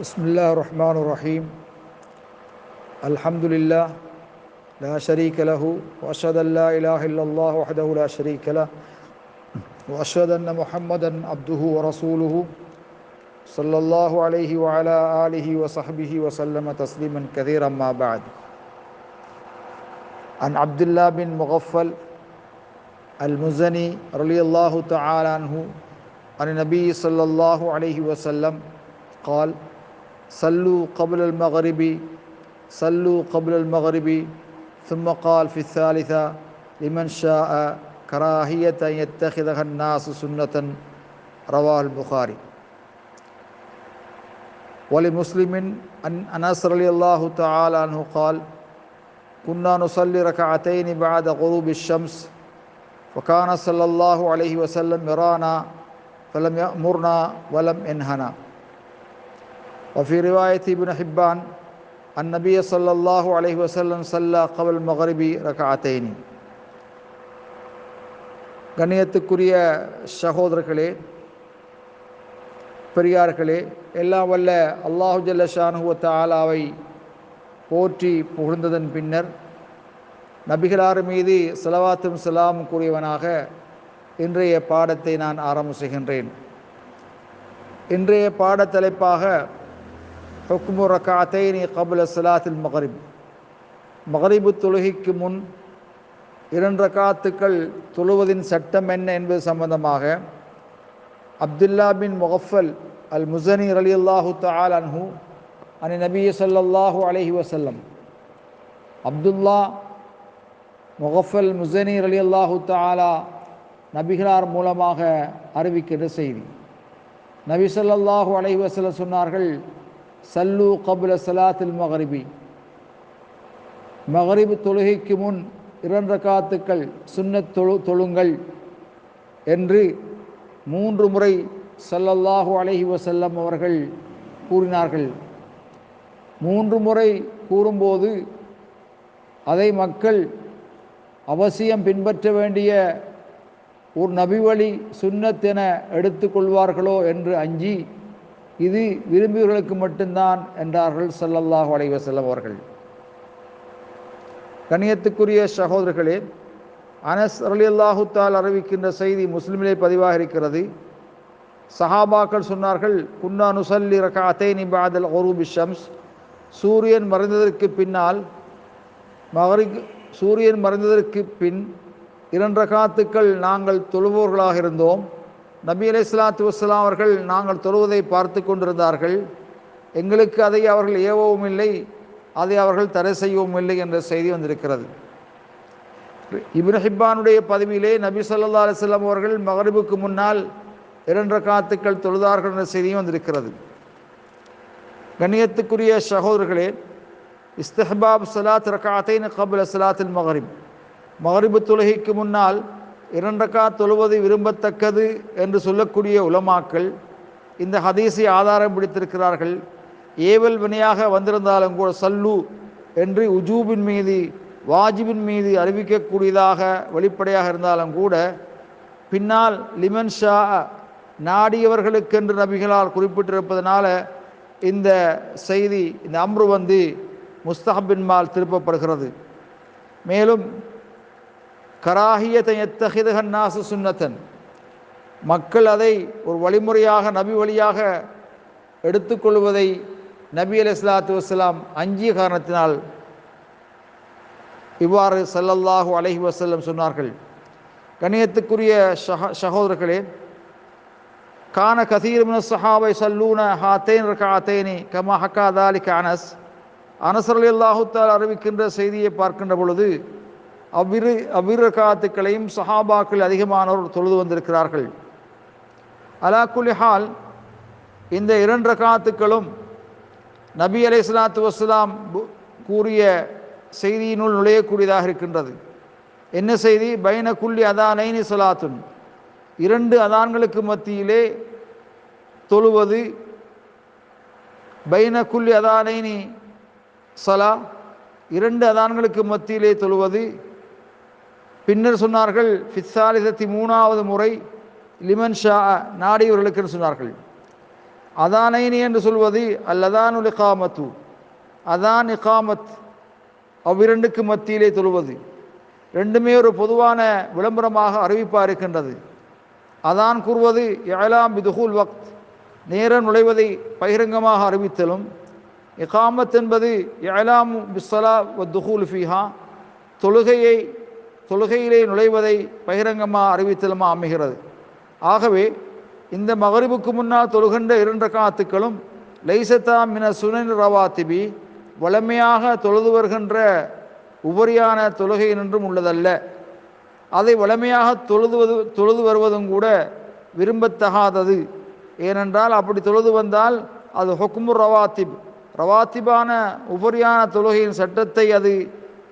بسم الله الرحمن الرحيم الحمد لله لا شريك له واشهد ان لا اله الا الله وحده لا شريك له واشهد ان محمدا عبده ورسوله صلى الله عليه وعلى اله وصحبه وسلم تسليما كثيرا ما بعد عن عبد الله بن مغفل المزني رضي الله تعالى عنه عن النبي صلى الله عليه وسلم قال صلوا قبل المغرب صلوا قبل المغرب. ثم قال في الثالثة لمن شاء كراهية أن يتخذها الناس سنة. رواه البخاري. ولمسلم أن أنس رضي الله تعالى عنه قال كنا نصلي ركعتين بعد غروب الشمس وكان صلى الله عليه وسلم يرانا فلم يأمرنا ولم ينهنا. وفي رواية ابن حبان النبي صلى الله عليه وسلم صلى قبل المغرب ركعتين கண்ணியத்துக்குரிய சகோதரர்களே பெரியார்களே எல்லாம் வல்ல அல்லாஹு ஜல்ல ஷானுவத்த ஆலாவை போற்றி புகழ்ந்ததன் பின்னர் நபிகளார் மீது செலவாத்தும் செலாமும் கூறியவனாக இன்றைய பாடத்தை நான் ஆரம்பம் செய்கின்றேன் இன்றைய பாடத்தலைப்பாக ஹுக்மு ரக்காத்தைனி கபுல சலாத்தில் மகரிப் மகரிபு தொழுகைக்கு முன் இரண்டு ரக்காத்துக்கள் தொழுவதின் சட்டம் என்ன என்பது சம்பந்தமாக அப்துல்லா பின் முகஃபல் அல் முசனி அலி அல்லாஹு தால் அன்ஹு அனி நபி சல்லாஹூ அலஹி வசல்லம் அப்துல்லா முகஃபல் முசனி அலி அல்லாஹு தாலா நபிகளார் மூலமாக அறிவிக்கின்ற செய்தி. நபி சொல்லாஹூ அலஹி வசல்லம் சொன்னார்கள் சல்லு கபுல சலாத்தில் மகரிபி மகரிபு தொழுகைக்கு முன் இரண்டு காத்துக்கள் சுன்னத் தொழு தொழுங்கள் என்று மூன்று முறை சல்லல்லாஹு அலஹி வசல்லம் அவர்கள் கூறினார்கள் மூன்று முறை கூறும்போது அதை மக்கள் அவசியம் பின்பற்ற வேண்டிய ஒரு நபி வழி சுன்னத் என எடுத்துக்கொள்வார்களோ என்று அஞ்சி இது விரும்பியவர்களுக்கு மட்டும்தான் என்றார்கள் சல்லல்லாஹு அலைஹி வஸல்லம் அவர்கள். கணியத்துக்குரிய சகோதரர்களே அனஸ் அலி அல்லாஹுத்தால் அறிவிக்கின்ற செய்தி முஸ்லிமிலே பதிவாக இருக்கிறது. சஹாபாக்கள் சொன்னார்கள் குன்னா நுசல்லி ரகா அத்தைனி பாதல் ஒரூபி ஷம்ஸ். சூரியன் மறைந்ததற்கு பின்னால் மகரி சூரியன் மறைந்ததற்கு பின் இரண்டு காத்துக்கள் நாங்கள் தொழுபவர்களாக இருந்தோம். நபி அலி இஸ்லாத்து வஸ்லாம் அவர்கள் நாங்கள் தொழுவதை பார்த்து கொண்டிருந்தார்கள். எங்களுக்கு அதை அவர்கள் ஏவவும் இல்லை அதை அவர்கள் தடை செய்யவும் இல்லை என்ற செய்தி வந்திருக்கிறது. இப்னு ஹிப்பானுடைய பதவியிலே நபி சொல்லா அலிஸ்லாம் அவர்கள் மகரிபுக்கு முன்னால் இரண்டு காத்துக்கள் தொழுதார்கள் என்ற செய்தியும் வந்திருக்கிறது. கண்ணியத்துக்குரிய சகோதரர்களே இஸ்தஹபாப் சலாத் ரகாத்தைன் கபுல் அசலாத்தின் மகரிப். மகரிபு தொழுகைக்கு முன்னால் இரண்டக்கா தொழுவது விரும்பத்தக்கது என்று சொல்லக்கூடிய உலமாக்கள் இந்த ஹதீஸை ஆதாரம் பிடித்திருக்கிறார்கள். ஏவல் வினையாக வந்திருந்தாலும் கூட சல்லு என்று உஜூபின் மீது வாஜிபின் மீது அறிவிக்கக்கூடியதாக வெளிப்படையாக இருந்தாலும் கூட பின்னால் லிமன் ஷா நாடியவர்களுக்கென்று நபிகளால் குறிப்பிட்டிருப்பதனால இந்த செய்தி இந்த அம்ரு வந்து முஸ்தஹபின்மால் திருப்பப்படுகிறது. மேலும் கராகியத்தை எத்தகிதகன்னாசு சுன்னத்தன். மக்கள் அதை ஒரு வழிமுறையாக நபி வழியாக எடுத்துக்கொள்வதை நபி அலி இஸ்லாத்து வஸ்லாம் அஞ்சிய காரணத்தினால் இவ்வாறு சல்லல்லாஹு அலஹி வசல்லம் சொன்னார்கள். கணியத்துக்குரிய சகோதரர்களே கான கதீர்மின சஹாவை சல்லூன ஹாத்தேன் ரகாத்தேனி கமா ஹக்கா தாலி அனஸ். அனசர் அல்லாஹுத்தால் அறிவிக்கின்ற செய்தியை பார்க்கின்ற பொழுது அவ்விரு அவ்விரு காத்துக்களையும் சஹாபாக்கள் அதிகமானோர் தொழுது வந்திருக்கிறார்கள். அலாக்குலிஹால் இந்த இரண்டு ரகாத்துக்களும் நபி அலை சலாத்து வஸ்லாம் கூறிய செய்தியினுள் நுழையக்கூடியதாக இருக்கின்றது. என்ன செய்தி? பைன அதானைனி சலாத்துன் இரண்டு அதான்களுக்கு மத்தியிலே தொழுவது பைன அதானைனி சலா இரண்டு அதான்களுக்கு மத்தியிலே தொழுவது பின்னர் சொன்னார்கள் ஃபித்தாலிதத்தி மூணாவது முறை லிமன் ஷா நாடியவர்களுக்கு சொன்னார்கள். அதானைனி என்று சொல்வது அல்லதான் இகாமத்து அதான் இகாமத் அவ்விரண்டுக்கு மத்தியிலே தொழுவது. ரெண்டுமே ஒரு பொதுவான விளம்பரமாக அறிவிப்பாக இருக்கின்றது. அதான் கூறுவது ஏலாம் பிதுகுல் வக்த். நேரம் நுழைவதை பகிரங்கமாக அறிவித்தலும் இகாமத் என்பது ஏலாம் பிஸ்ஸலா வ துஹூல் ஃபிஹா. தொழுகையை தொழுகையிலே நுழைவதை பகிரங்கமாக அறிவித்தலுமா அமைகிறது. ஆகவே இந்த மகரிபுக்கு முன்னால் தொழுகின்ற இரண்டு காத்துக்களும் லைசத்தா மின சுனன் ரவாத்திபி வளமையாக தொழுது வருகின்ற உபரியான தொழுகை நின்றும் உள்ளதல்ல. அதை வளமையாக தொழுதுவது தொழுது வருவதும் கூட விரும்பத்தகாதது. ஏனென்றால் அப்படி தொழுது வந்தால் அது ஹொக்குமுர் ரவாத்திப் ரவாத்திபான உபரியான தொழுகையின் சட்டத்தை அது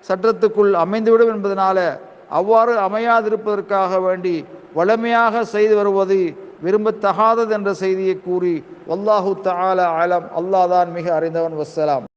சட்டத்துக்குள் அமைந்துவிடும் என்பதனால அவ்வாறு அமையாதிருப்பதற்காக வேண்டி வளமையாக செய்து வருவது விரும்பத்தகாதது என்ற செய்தியை கூறி வல்லாஹு தாலா அலம் அல்லாஹ் தான் மிக அறிந்தவன் வசலாம்